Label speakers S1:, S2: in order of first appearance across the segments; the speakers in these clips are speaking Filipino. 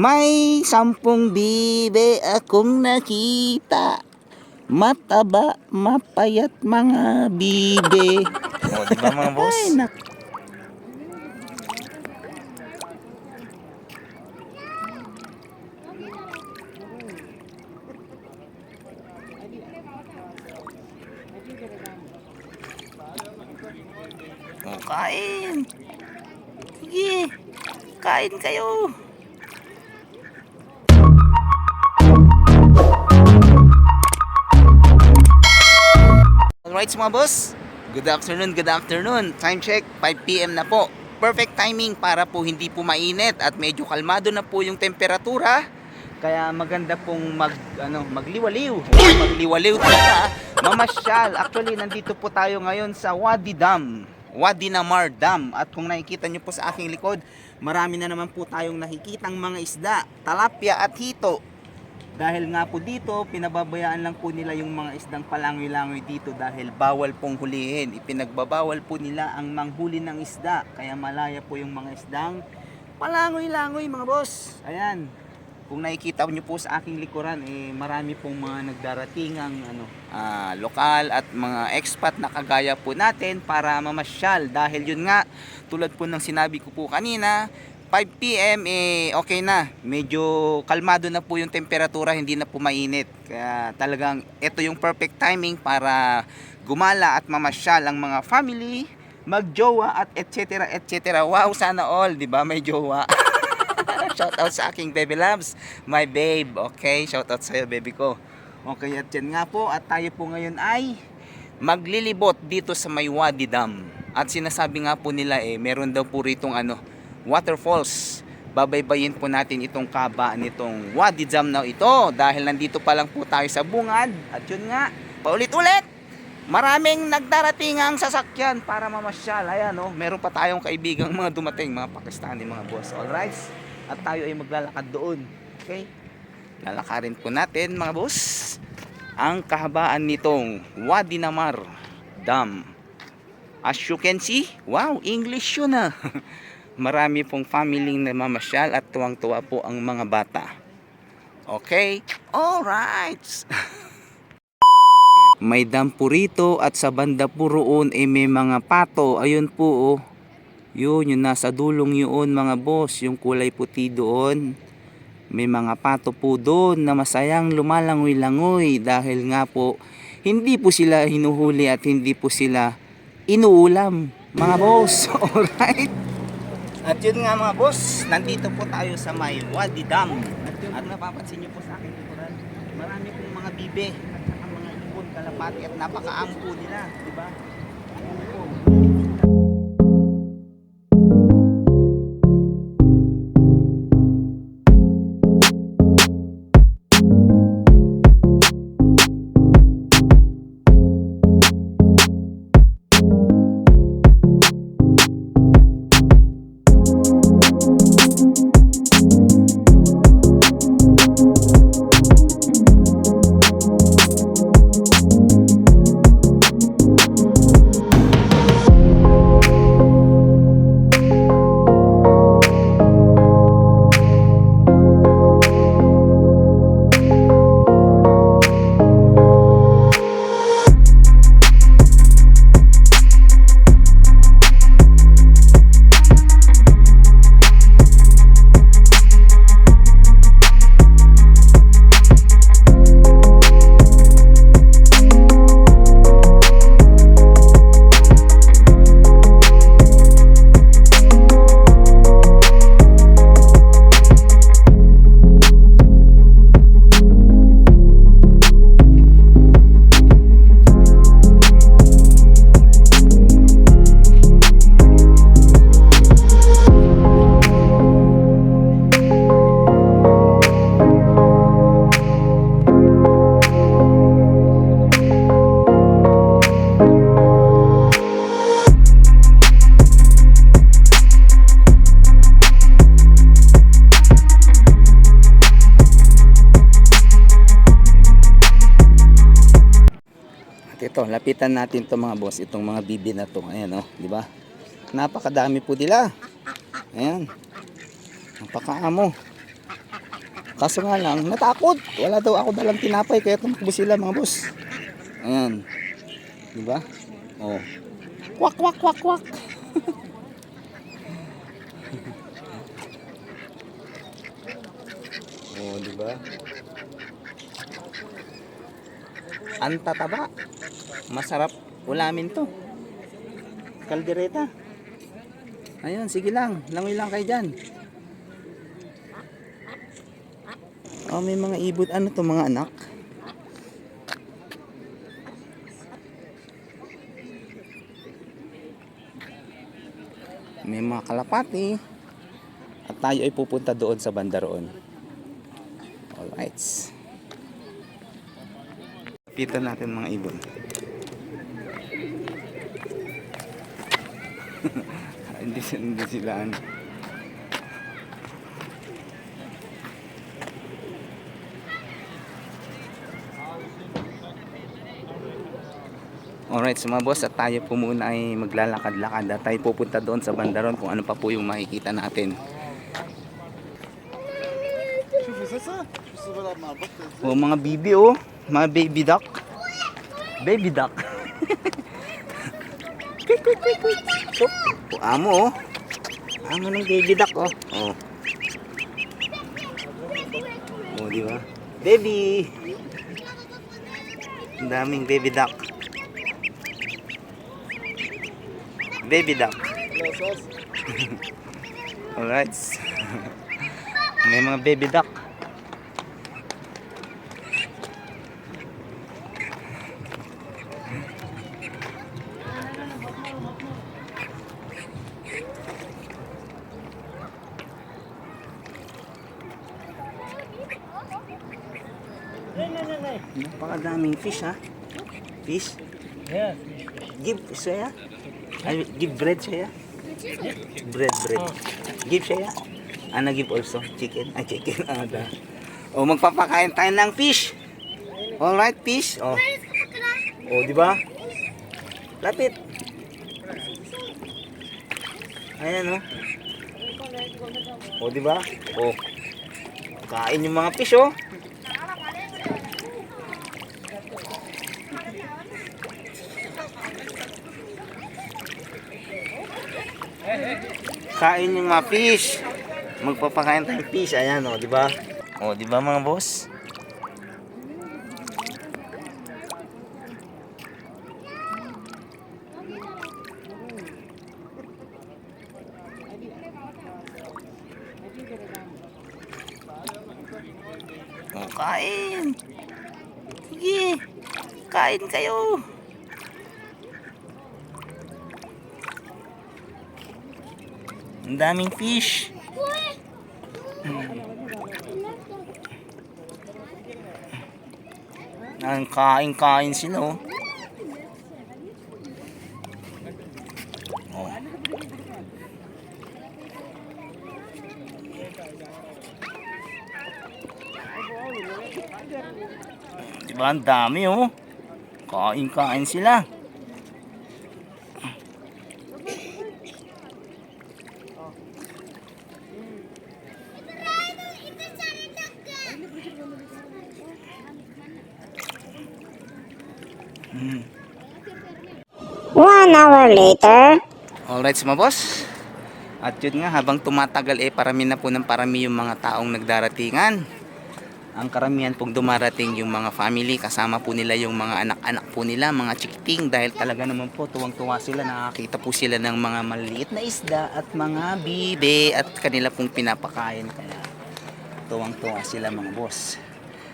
S1: May sampung bibe akong nakita. Mataba, mapayat mga bibe.
S2: O, di ba mga boss?
S1: Ay, nak. Oh, kain. Sige. Kain kayo. Alright mga boss, good afternoon, good afternoon. Time check, 5pm na po. Perfect timing para po hindi po mainit at medyo kalmado na po yung temperatura. Kaya maganda pong mag, ano, magliwaliw. magliwaliw talaga. Mamasyal. Actually, nandito po tayo ngayon sa Wadi Dam. Wadi Namar Dam. At kung nakikita nyo po sa aking likod, marami na naman po tayong nakikitang mga isda, talapia at hito. Dahil nga po dito, pinababayaan lang po nila yung mga isdang palangoy-langoy dito dahil bawal pong hulihin. Ipinagbabawal po nila ang manghuli ng isda. Kaya malaya po yung mga isdang palangoy-langoy mga boss. Ayan. Kung nakikita nyo po sa aking likuran, eh, marami pong mga nagdaratingang ano, ah, lokal at mga expat na kagaya po natin para mamasyal. Dahil yun nga, tulad po ng sinabi ko po kanina, 5pm eh okay na. Medyo kalmado na po yung temperatura, hindi na po mainit. Kaya talagang ito yung perfect timing para gumala at mamasyal ang mga family, magjowa at etc etc. Wow, sana all, 'di ba? May jowa. shout out sa aking baby loves, my babe. Okay, shout out sa iyo, baby ko. Okay, at yan nga po at tayo po ngayon ay maglilibot dito sa may Wadi Dam. At sinasabi nga po nila eh, meron daw po ritong ano, waterfalls. Babaybayin po natin itong kaba nitong Wadi Dam na ito dahil nandito pa lang po tayo sa bungad. At yun nga, paulit-ulit, maraming nagdarating ang sasakyan para mamasyal. Ayan oh, meron pa tayong kaibigang mga dumating, mga Pakistani, mga boss. Alright? At tayo ay maglalakad doon. Okay? Lalakarin po natin mga boss ang kahabaan nitong Wadi Namar Dam. As you can see, wow, English yun ah. Marami pong family na mamasyal at tuwang-tuwa po ang mga bata. Okay? Alright! may dam po rito at sa banda po roon ay may mga pato. Ayun po oh. Yun, yung nasa dulong yun mga boss. Yung kulay puti doon. May mga pato po doon na masayang lumalangoy-langoy dahil nga po hindi po sila hinuhuli at hindi po sila inuulam mga boss. Alright? At yun nga mga boss, nandito po tayo sa may Wadi Dam. At napapansin nyo po sa akin likuran, marami pong mga bibe at saka mga ibon, kalapati at napakaampo nila, di ba? Lapitan natin to mga boss, itong mga bibi na to. Ayan oh, di ba? Napakadami po nila. Ayan. Napakaamo. Kaso nga lang, natakot. Wala daw ako dalang tinapay kaya tumakbo sila mga boss. Ayan. Di ba? Oh. Kwak, kwak, kwak, kwak. oh, di ba? Ang tataba. Masarap ulamin to. Kaldereta. Ayun, sige lang. Langoy lang kayo dyan. Oh, may mga ibon. Ano to mga anak? May mga kalapati. At tayo ay pupunta doon sa banda roon. Alright. Kita natin mga ibon. hindi, hindi sila ano. Alright, so mga boss, at tayo po muna ay maglalakad-lakad at tayo pupunta doon sa bandaron kung ano pa po yung makikita natin. Oh, mga bibi oh. Mga baby duck. Baby duck. quick, quick, quick, quick. Oh, oh, amo oh. Amo ng baby duck oh. Oh. Oh, di ba? Baby. Daming baby duck. Baby duck. Alright. May mga baby duck. Napakadaming fish ha. Fish?
S3: Yeah.
S1: Give siya. Ay, give bread siya. Bread, bread. Give siya. Ana give also chicken. Ay, chicken. Ah, da. O magpapakain tayo ng fish. Alright, fish. Oh. Oh, di ba? Lapit. Ayan oh. Oh, di ba? Oh. Kain yung mga fish oh. Kain yung mga fish. Magpapakain tayong fish. Ayan o, di ba? O, di ba mga boss? O, kain. Sige. Kain kayo. Ang daming fish. Ang kain-kain sila oh. Oh. Diba ang dami oh. Kain-kain sila.
S4: One hour later.
S1: Alright mga boss. At yun nga, habang tumatagal eh, parami na po ng parami yung mga taong nagdaratingan. Ang karamihan pong dumarating yung mga family, kasama po nila yung mga anak-anak po nila, mga chikiting, dahil talaga naman po tuwang-tuwa sila, nakakita po sila ng mga maliliit na isda at mga bibe at kanila pong pinapakain. Kaya tuwang-tuwa sila mga boss.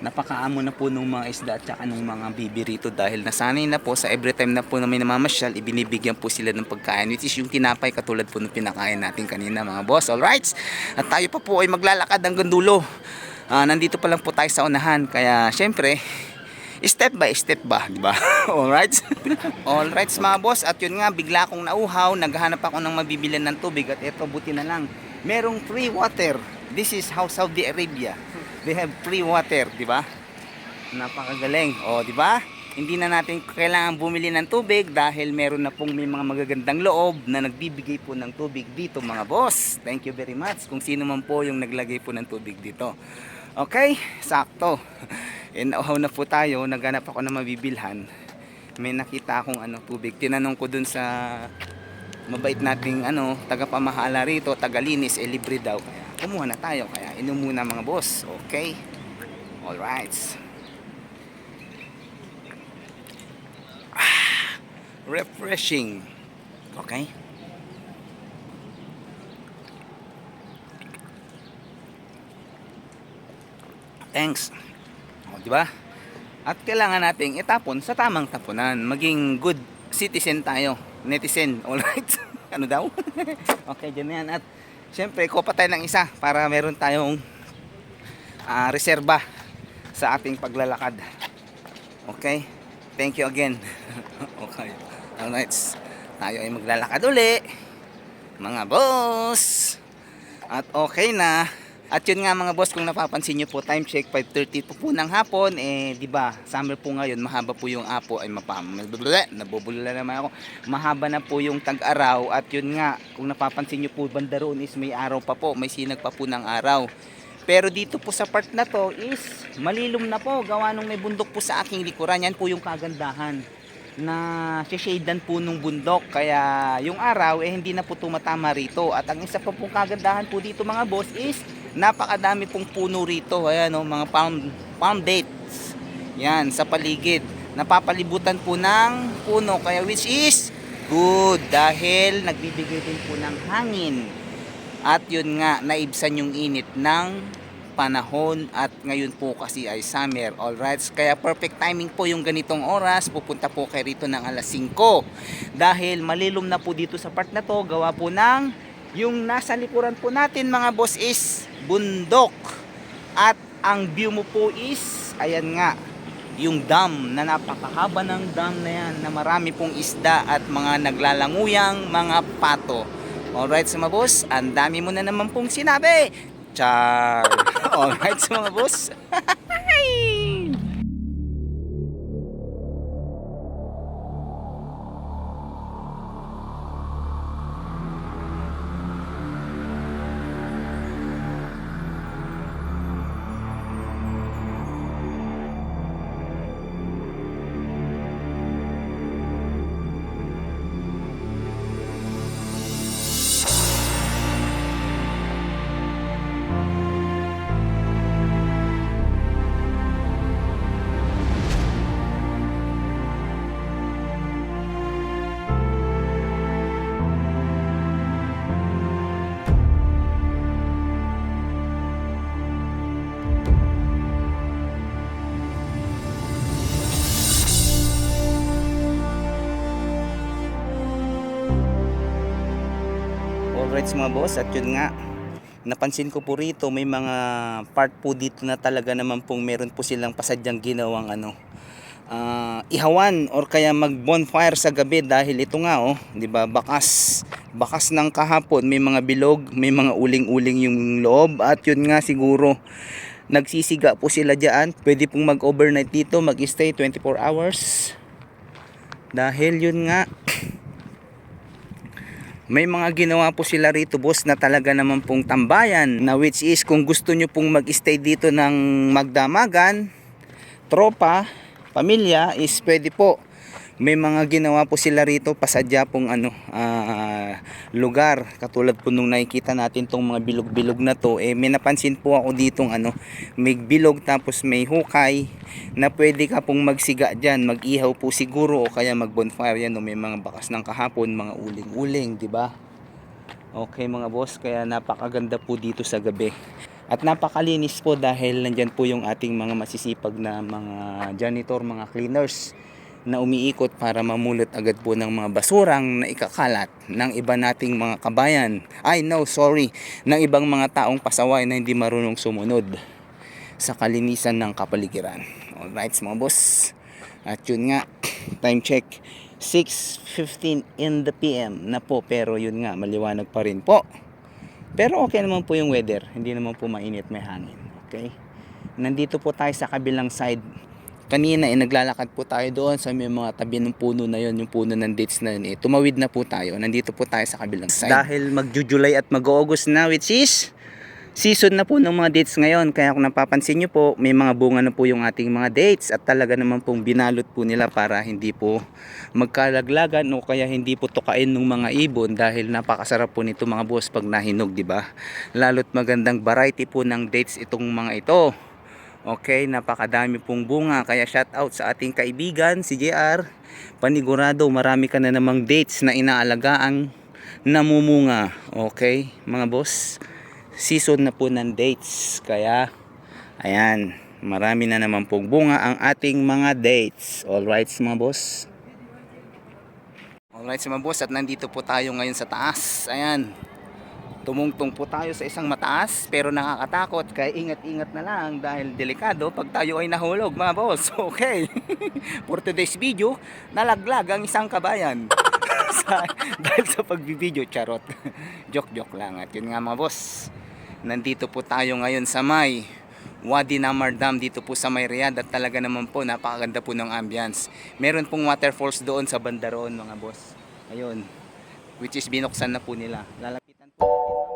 S1: Napakaamo na po nung mga isda at saka nung mga bibi rito dahil nasanay na po sa every time na po na may namamasyal, ibinibigyan po sila ng pagkain which is yung tinapay katulad po ng pinakain natin kanina mga boss. Alright? At tayo pa po ay maglalakad hanggang dulo. Ah, nandito pa lang po tayo sa unahan kaya syempre step by step ba, di ba? Alright? Alright mga boss, at yun nga, bigla akong nauhaw, naghahanap ako ng mabibilan ng tubig at eto, buti na lang. Merong free water. This is how Saudi Arabia. They have free water, di ba? Napakagaling. O, di ba? Hindi na natin kailangan bumili ng tubig dahil meron na pong may mga magagandang loob na nagbibigay po ng tubig dito mga boss. Thank you very much kung sino man po yung naglagay po ng tubig dito. Okay, sakto. Inauhaw na po tayo, naghanap ako ng mabibilhan. May nakita akong ano, tubig. Tinanong ko dun sa mabait nating ano, tagapamahala rito, tagalinis, eh libre daw. Kaya kumuha na tayo. Kaya inom muna mga boss. Okay? Alright. Ah, refreshing. Okay? Thanks. O, di ba? At kailangan nating itapon sa tamang tapunan. Maging good citizen tayo. Netizen. Alright? ano daw? okay, dyan yan. At syempre, kopa tayo ng isa para meron tayong ah, reserba sa ating paglalakad. Okay? Thank you again. okay. Alright. Tayo ay maglalakad uli. Mga boss. At okay na. At yun nga mga boss, kung napapansin nyo po, time check 5.30 po po ng hapon, eh, di ba, summer po ngayon, mahaba po yung apo, ay mapam, nabubulala naman ako, mahaba na po yung tag-araw, at yun nga, kung napapansin nyo po, banda roon is may araw pa po, may sinag pa po ng araw. Pero dito po sa part na to is malilom na po, gawa nung may bundok po sa aking likuran, yan po yung kagandahan na shadean po nung bundok. Kaya yung araw eh hindi na po tumatama rito. At ang isa pa pong kagandahan po dito mga boss is napakadami pong puno rito. Ayan oh, mga palm, palm dates. Yan sa paligid. Napapalibutan po ng puno kaya which is good dahil nagbibigay din po ng hangin. At yun nga naibsan yung init ng panahon at ngayon po kasi ay summer. Alright kaya perfect timing po yung ganitong oras. Pupunta po kayo rito ng alas 5 dahil malilom na po dito sa part na to gawa po ng yung nasa likuran po natin mga boss is bundok at ang view mo po is ayan nga yung dam na napakahaba ng dam na yan na marami pong isda at mga naglalanguyang mga pato Alright sa mga boss, ang dami mo na naman pong sinabi. Char. Alright sa mga boss. Sa mga boss, at yun nga, napansin ko po rito, may mga part po dito na talaga naman pong meron po silang pasadyang ginawang ano, ah, ihawan or kaya mag bonfire sa gabi dahil ito nga oh, 'di ba? Bakas bakas ng kahapon, may mga bilog, may mga uling-uling yung loob at yun nga siguro nagsisiga po sila diyan. Pwede pong mag-overnight dito, mag-stay 24 hours. Dahil yun nga may mga ginawa po sila rito boss na talaga naman pong tambayan na which is kung gusto nyo pong mag-stay dito ng magdamagan tropa, pamilya is pwede po may mga ginawa po sila rito pasadya pong ano ah, lugar. Katulad po nung nakikita natin tong mga bilog-bilog na to eh may napansin po ako ditong ano may bilog tapos may hukay na pwede ka pong magsiga dyan mag-ihaw po siguro o kaya mag bonfire yan o may mga bakas ng kahapon mga uling-uling di ba? Okay mga boss kaya napakaganda po dito sa gabi. At napakalinis po dahil nandyan po yung ating mga masisipag na mga janitor, mga cleaners na umiikot para mamulot agad po ng mga basurang na ikakalat ng iba nating mga kabayan. Ay no, sorry, ng ibang mga taong pasaway na hindi marunong sumunod sa kalinisan ng kapaligiran. Alright mga boss. At yun nga, time check 6.15 in the PM na po pero yun nga, maliwanag pa rin po. Pero okay naman po yung weather, hindi naman po mainit, may hangin. Okay? Nandito po tayo sa kabilang side kanina eh, naglalakad po tayo doon sa may mga tabi ng puno na yon yung puno ng dates na yun eh. Tumawid na po tayo. Nandito po tayo sa kabilang side. Dahil magjo-July at mag-August na which is season na po ng mga dates ngayon. Kaya kung napapansin nyo po, may mga bunga na po yung ating mga dates at talaga naman pong binalot po nila para hindi po magkalaglagan o kaya hindi po tukain ng mga ibon dahil napakasarap po nito mga boss pag nahinog, di ba? Lalo't magandang variety po ng dates itong mga ito. Okay, napakadami pong bunga. Kaya shout out sa ating kaibigan, si JR. Panigurado, marami ka na namang dates na inaalagaan namumunga. Okay, mga boss. Season na po ng dates. Kaya, ayan, marami na naman pong bunga ang ating mga dates. Alright, mga boss. Alright, mga boss. At nandito po tayo ngayon sa taas. Ayan. Tumungtong po tayo sa isang mataas pero nakakatakot kaya ingat-ingat na lang dahil delikado pag tayo ay nahulog mga boss. Okay. For today's video, nalaglag ang isang kabayan. sa, dahil sa pagbibideo, charot. Joke-joke lang. At yun nga mga boss, nandito po tayo ngayon sa may Wadi Namar Dam dito po sa may Riyadh at talaga naman po napakaganda po ng ambience. Meron pong waterfalls doon sa banda roon mga boss. Ayun. Which is binuksan na po nila. Lalapitan po natin